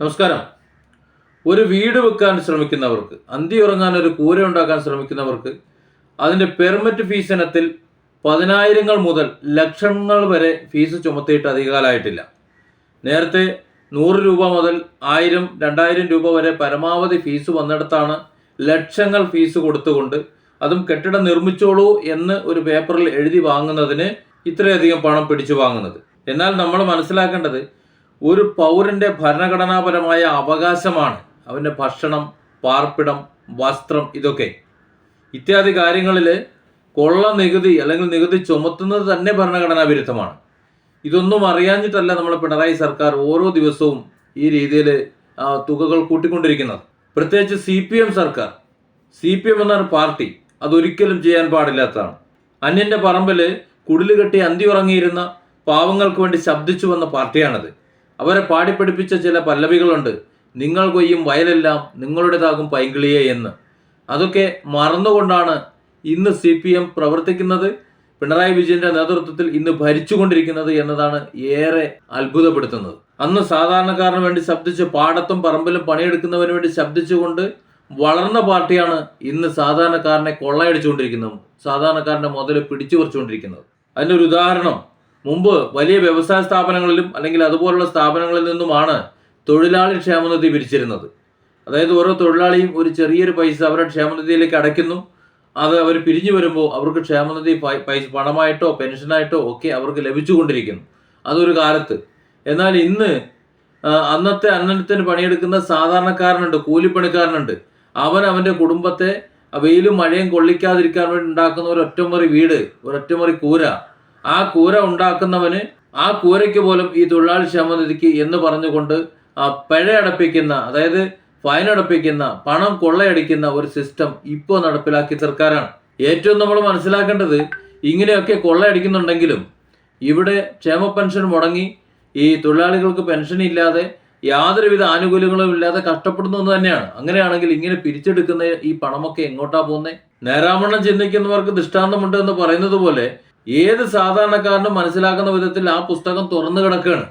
നമസ്കാരം. ഒരു വീട് വെക്കാൻ ശ്രമിക്കുന്നവർക്ക് അന്തി ഉറങ്ങാൻ ഒരു കൂര ഉണ്ടാക്കാൻ ശ്രമിക്കുന്നവർക്ക് അതിന്റെ പെർമിറ്റ് ഫീസ് ഇനത്തിൽ പതിനായിരങ്ങൾ മുതൽ ലക്ഷങ്ങൾ വരെ ഫീസ് ചുമത്തിയിട്ട് അധികകാലമായിട്ടില്ല. നേരത്തെ നൂറ് രൂപ മുതൽ ആയിരം രണ്ടായിരം രൂപ വരെ പരമാവധി ഫീസ് വന്നിടത്താണ് ലക്ഷങ്ങൾ ഫീസ് കൊടുത്തുകൊണ്ട് അതും കെട്ടിടം നിർമ്മിച്ചോളൂ എന്ന് ഒരു പേപ്പറിൽ എഴുതി വാങ്ങുന്നതിന് ഇത്രയധികം പണം പിടിച്ചു വാങ്ങുന്നത്. എന്നാൽ നമ്മൾ മനസ്സിലാക്കേണ്ടത് ഒരു പൗരന്റെ ഭരണഘടനാപരമായ അവകാശമാണ്. അവന്റെ ഭക്ഷണം പാർപ്പിടം വസ്ത്രം ഇതൊക്കെ. ഇത്യാദി കാര്യങ്ങളിൽ കൊള്ള നികുതി അല്ലെങ്കിൽ നികുതി ചുമത്തുന്നത് തന്നെ ഭരണഘടനാ വിരുദ്ധമാണ്. ഇതൊന്നും അറിയാഞ്ഞിട്ടല്ല നമ്മുടെ പിണറായി സർക്കാർ ഓരോ ദിവസവും ഈ രീതിയിൽ തുകകൾ കൂട്ടിക്കൊണ്ടിരിക്കുന്നത്. പ്രത്യേകിച്ച് സി പി എം സർക്കാർ. സി പി എം എന്നൊരു പാർട്ടി അതൊരിക്കലും ചെയ്യാൻ പാടില്ലാത്തതാണ്. അന്യന്റെ പറമ്പിൽ കുടിലുകെട്ടി അന്തി ഉറങ്ങിയിരുന്ന പാവങ്ങൾക്ക് വേണ്ടി ശബ്ദിച്ചു വന്ന പാർട്ടിയാണത്. അവരെ പാടിപ്പഠിപ്പിച്ച ചില പല്ലവികളുണ്ട്. നിങ്ങൾ കൊയ്യും വയലെല്ലാം നിങ്ങളുടേതാകും പൈങ്കിളിയെ എന്ന്. അതൊക്കെ മറന്നുകൊണ്ടാണ് ഇന്ന് സി പി എം പ്രവർത്തിക്കുന്നത്. പിണറായി വിജയന്റെ നേതൃത്വത്തിൽ ഇന്ന് ഭരിച്ചുകൊണ്ടിരിക്കുന്നത് എന്നതാണ് ഏറെ അത്ഭുതപ്പെടുത്തുന്നത്. അന്ന് സാധാരണക്കാരന് വേണ്ടി ശബ്ദിച്ച് പാടത്തും പറമ്പിലും പണിയെടുക്കുന്നവന് വേണ്ടി ശബ്ദിച്ചുകൊണ്ട് വളർന്ന പാർട്ടിയാണ് ഇന്ന് സാധാരണക്കാരനെ കൊള്ളയടിച്ചുകൊണ്ടിരിക്കുന്നത്. സാധാരണക്കാരന്റെ മുതൽ പിടിച്ചു പറിച്ചുകൊണ്ടിരിക്കുന്നത് അതിനൊരു ഉദാഹരണം. മുമ്പ് വലിയ വ്യവസായ സ്ഥാപനങ്ങളിലും അല്ലെങ്കിൽ അതുപോലുള്ള സ്ഥാപനങ്ങളിൽ നിന്നുമാണ് തൊഴിലാളി ക്ഷേമനിധി പിരിച്ചിരുന്നത്. അതായത് ഓരോ തൊഴിലാളിയും ഒരു ചെറിയൊരു പൈസ അവരുടെ ക്ഷേമനിധിയിലേക്ക് അടയ്ക്കുന്നു. അത് അവർ പിരിഞ്ഞു വരുമ്പോൾ അവർക്ക് ക്ഷേമനിധി പൈസ പണമായിട്ടോ പെൻഷനായിട്ടോ ഒക്കെ അവർക്ക് ലഭിച്ചുകൊണ്ടിരിക്കുന്നു. അതൊരു കാലത്ത്. എന്നാൽ ഇന്ന് അന്നത്തെ അന്നത്തിന് പണിയെടുക്കുന്ന സാധാരണക്കാരനുണ്ട് കൂലിപ്പണിക്കാരനുണ്ട്. അവൻ അവന്റെ കുടുംബത്തെ വെയിലും മഴയും കൊള്ളിക്കാതിരിക്കാൻ വേണ്ടി ഉണ്ടാക്കുന്ന ഒരു ഒറ്റമുറി വീട് ഒരു കൂര ആ കൂര ഉണ്ടാക്കുന്നവന് ആ കൂരയ്ക്ക് പോലും ഈ തൊഴിലാളി ക്ഷേമനിധിക്ക് എന്ന് പറഞ്ഞുകൊണ്ട് ആ പിഴ അടപ്പിക്കുന്ന അതായത് ഫൈൻ അടപ്പിക്കുന്ന പണം കൊള്ളയടിക്കുന്ന ഒരു സിസ്റ്റം ഇപ്പോൾ നടപ്പിലാക്കിയ സർക്കാരാണ്. ഏറ്റവും നമ്മൾ മനസ്സിലാക്കേണ്ടത് ഇങ്ങനെയൊക്കെ കൊള്ളയടിക്കുന്നുണ്ടെങ്കിലും ഇവിടെ ക്ഷേമ പെൻഷൻ മുടങ്ങി ഈ തൊഴിലാളികൾക്ക് പെൻഷൻ ഇല്ലാതെ യാതൊരുവിധ ആനുകൂല്യങ്ങളും ഇല്ലാതെ കഷ്ടപ്പെടുന്നു എന്ന് തന്നെയാണ്. അങ്ങനെയാണെങ്കിൽ ഇങ്ങനെ പിരിച്ചെടുക്കുന്ന ഈ പണമൊക്കെ എങ്ങോട്ടാ പോകുന്നത് നേരാമണ്ണം ചിന്തിക്കുന്നവർക്ക് ദൃഷ്ടാന്തമുണ്ട് എന്ന് പറയുന്നത് പോലെ ഏത് സാധാരണക്കാരനും മനസ്സിലാക്കുന്ന വിധത്തിൽ ആ പുസ്തകം തുറന്നു കിടക്കുകയാണ്.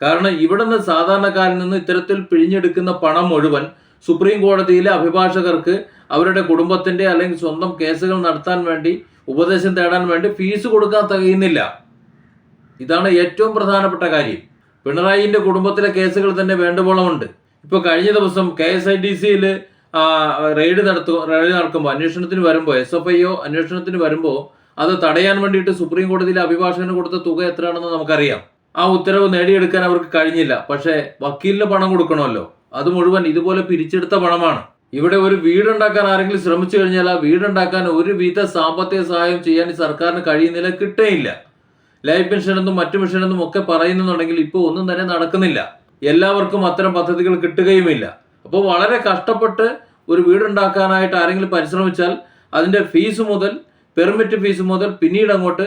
കാരണം ഇവിടുന്ന് സാധാരണക്കാരിൽ നിന്ന് ഇത്തരത്തിൽ പിഴിഞ്ഞെടുക്കുന്ന പണം മുഴുവൻ സുപ്രീം കോടതിയിലെ അഭിഭാഷകർക്ക് അവരുടെ കുടുംബത്തിന്റെ അല്ലെങ്കിൽ സ്വന്തം കേസുകൾ നടത്താൻ വേണ്ടി ഉപദേശം തേടാൻ വേണ്ടി ഫീസ് കൊടുക്കാൻ തികയുന്നില്ല. ഇതാണ് ഏറ്റവും പ്രധാനപ്പെട്ട കാര്യം. പിണറായിന്റെ കുടുംബത്തിലെ കേസുകൾ തന്നെ വേണ്ടുവോളമുണ്ട്. ഇപ്പോൾ കഴിഞ്ഞ ദിവസം കെ എസ് ഐ ഡി സിയിൽ റെയ്ഡ് നടത്തും റെയ്ഡ് നടക്കുമ്പോൾ അന്വേഷണത്തിന് വരുമ്പോൾ എസ് എഫ് ഐ ഒ അന്വേഷണത്തിന് വരുമ്പോൾ അത് തടയാൻ വേണ്ടിയിട്ട് സുപ്രീം കോടതിയിലെ അഭിഭാഷകന് കൊടുത്ത തുക എത്രയാണെന്ന് നമുക്കറിയാം. ആ ഉത്തരവ് നേടിയെടുക്കാൻ അവർക്ക് കഴിഞ്ഞില്ല. പക്ഷേ വക്കീലിന് പണം കൊടുക്കണമല്ലോ. അത് മുഴുവൻ ഇതുപോലെ പിരിച്ചെടുത്ത പണമാണ്. ഇവിടെ ഒരു വീടുണ്ടാക്കാൻ ആരെങ്കിലും ശ്രമിച്ചു കഴിഞ്ഞാൽ ആ വീടുണ്ടാക്കാൻ ഒരുവിധ സാമ്പത്തിക സഹായം ചെയ്യാൻ സർക്കാരിന് കഴിയുന്നില്ല കിട്ടേയില്ല. ലൈഫ് മിഷനെന്നും മറ്റു മിഷനെന്നും ഒക്കെ പറയുന്നുണ്ടെങ്കിൽ ഇപ്പോൾ ഒന്നും തന്നെ നടക്കുന്നില്ല. എല്ലാവർക്കും അത്തരം പദ്ധതികൾ കിട്ടുകയുമില്ല. അപ്പോൾ വളരെ കഷ്ടപ്പെട്ട് ഒരു വീടുണ്ടാക്കാനായിട്ട് ആരെങ്കിലും പരിശ്രമിച്ചാൽ അതിന്റെ ഫീസ് മുതൽ പെർമിറ്റ് ഫീസ് മുതൽ പിന്നീട് അങ്ങോട്ട്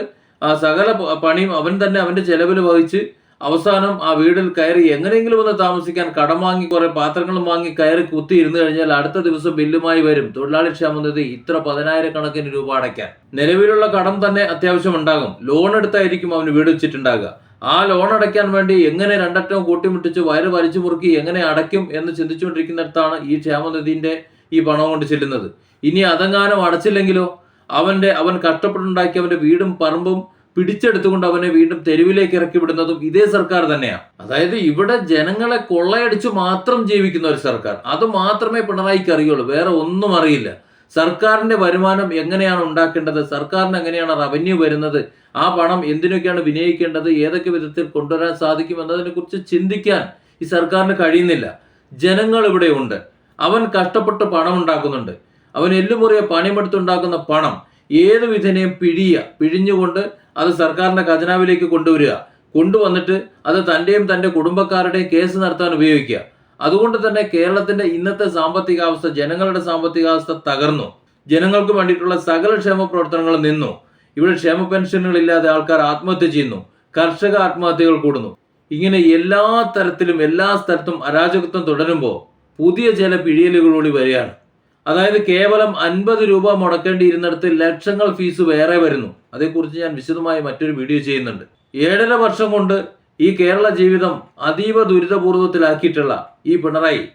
സകല പണിയും അവൻ തന്നെ അവന്റെ ചെലവിൽ വഹിച്ച് അവസാനം ആ വീടിൽ കയറി എങ്ങനെയെങ്കിലും ഒന്ന് താമസിക്കാൻ കടം വാങ്ങി കുറെ പാത്രങ്ങളും വാങ്ങി കയറി കുത്തി ഇരുന്ന് കഴിഞ്ഞാൽ അടുത്ത ദിവസം ബില്ലുമായി വരും. തൊഴിലാളി ക്ഷാമനിധി ഇത്ര പതിനായിരക്കണക്കിന് രൂപ അടയ്ക്കാൻ. നിലവിലുള്ള കടം തന്നെ അത്യാവശ്യം ഉണ്ടാകും. ലോൺ എടുത്തായിരിക്കും അവന് വീട് വെച്ചിട്ടുണ്ടാകുക. ആ ലോൺ അടയ്ക്കാൻ വേണ്ടി എങ്ങനെ രണ്ടറ്റവും കൂട്ടിമുട്ടിച്ച് വയറ് വലിച്ചു മുറുക്കി എങ്ങനെ അടയ്ക്കും എന്ന് ചിന്തിച്ചുകൊണ്ടിരിക്കുന്നിടത്താണ് ഈ ക്ഷേമനിധിന്റെ ഈ പണം കൊണ്ട് ചെല്ലുന്നത്. ഇനി അതെങ്ങാനും അടച്ചില്ലെങ്കിലോ? അവന്റെ അവൻ കഷ്ടപ്പെട്ടുണ്ടാക്കിയ അവന്റെ വീടും പറമ്പും പിടിച്ചെടുത്തുകൊണ്ട് അവനെ വീണ്ടും തെരുവിലേക്ക് ഇറക്കി വിടുന്നതും ഇതേ സർക്കാർ തന്നെയാണ് അതായത് ഇവിടെ ജനങ്ങളെ കൊള്ളയടിച്ച് മാത്രം ജീവിക്കുന്ന ഒരു സർക്കാർ. അത് മാത്രമേ പിണറായിക്ക് അറിയുള്ളൂ. വേറെ ഒന്നും അറിയില്ല. സർക്കാരിന്റെ വരുമാനം എങ്ങനെയാണ് ഉണ്ടാക്കേണ്ടത്? സർക്കാരിന് എങ്ങനെയാണ് റവന്യൂ വരുന്നത്? ആ പണം എന്തിനൊക്കെയാണ് വിനിയോഗിക്കേണ്ടത്? ഏതൊക്കെ വിധത്തിൽ കൊണ്ടുവരാൻ സാധിക്കും എന്നതിനെക്കുറിച്ച് ചിന്തിക്കാൻ ഈ സർക്കാരിന് കഴിയുന്നില്ല. ജനങ്ങൾ ഇവിടെ ഉണ്ട്. അവൻ കഷ്ടപ്പെട്ട് പണം ഉണ്ടാക്കുന്നുണ്ട്. അവൻ എല്ലുമുറിയെ പണിമെടുത്തുണ്ടാക്കുന്ന പണം ഏത് വിധനെയും പിഴിയുക പിഴിഞ്ഞുകൊണ്ട് അത് സർക്കാരിന്റെ ഖജനാവിലേക്ക് കൊണ്ടുവരിക. കൊണ്ടുവന്നിട്ട് അത് തന്റെയും തന്റെ കുടുംബക്കാരുടെയും കേസ് നടത്താൻ ഉപയോഗിക്കുക. അതുകൊണ്ട് തന്നെ കേരളത്തിന്റെ ഇന്നത്തെ സാമ്പത്തികാവസ്ഥ ജനങ്ങളുടെ സാമ്പത്തികാവസ്ഥ തകർന്നു. ജനങ്ങൾക്ക് വേണ്ടിയിട്ടുള്ള സകല ക്ഷേമ പ്രവർത്തനങ്ങൾ നിന്നു. ഇവിടെ ക്ഷേമ പെൻഷനുകളില്ലാതെ ആൾക്കാർ ആത്മഹത്യ ചെയ്യുന്നു. കർഷക ആത്മഹത്യകൾ കൂടുന്നു. ഇങ്ങനെ എല്ലാ തരത്തിലും എല്ലാ സ്ഥലത്തും അരാജകത്വം തുടരുമ്പോൾ പുതിയ ചില പിഴിയലുകളോടി വരികയാണ്. അതായത് കേവലം അൻപത് രൂപ മുടക്കേണ്ടിയിരുന്നിടത്ത് ലക്ഷങ്ങൾ ഫീസ് വേറെ വരുന്നു. അതേക്കുറിച്ച് ഞാൻ വിശദമായി മറ്റൊരു വീഡിയോ ചെയ്യുന്നുണ്ട്. ഏഴര വർഷം കൊണ്ട് ഈ കേരള ജീവിതം അതീവ ദുരിതപൂർവത്തിലാക്കിയിട്ടുള്ള ഈ പിണറായി.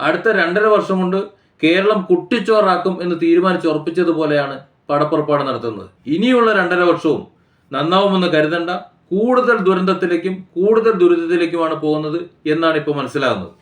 അടുത്ത രണ്ടര വർഷം കൊണ്ട് കേരളം കുട്ടിച്ചോറാക്കും എന്ന് തീരുമാനിച്ചുറപ്പിച്ചതുപോലെയാണ് പടപ്പുറപ്പാട് നടത്തുന്നത്. ഇനിയുള്ള രണ്ടര വർഷവും നന്നാവുമെന്ന് കരുതണ്ട. കൂടുതൽ ദുരന്തത്തിലേക്കും കൂടുതൽ ദുരിതത്തിലേക്കുമാണ് പോകുന്നത് എന്നാണ് ഇപ്പോൾ മനസ്സിലാകുന്നത്.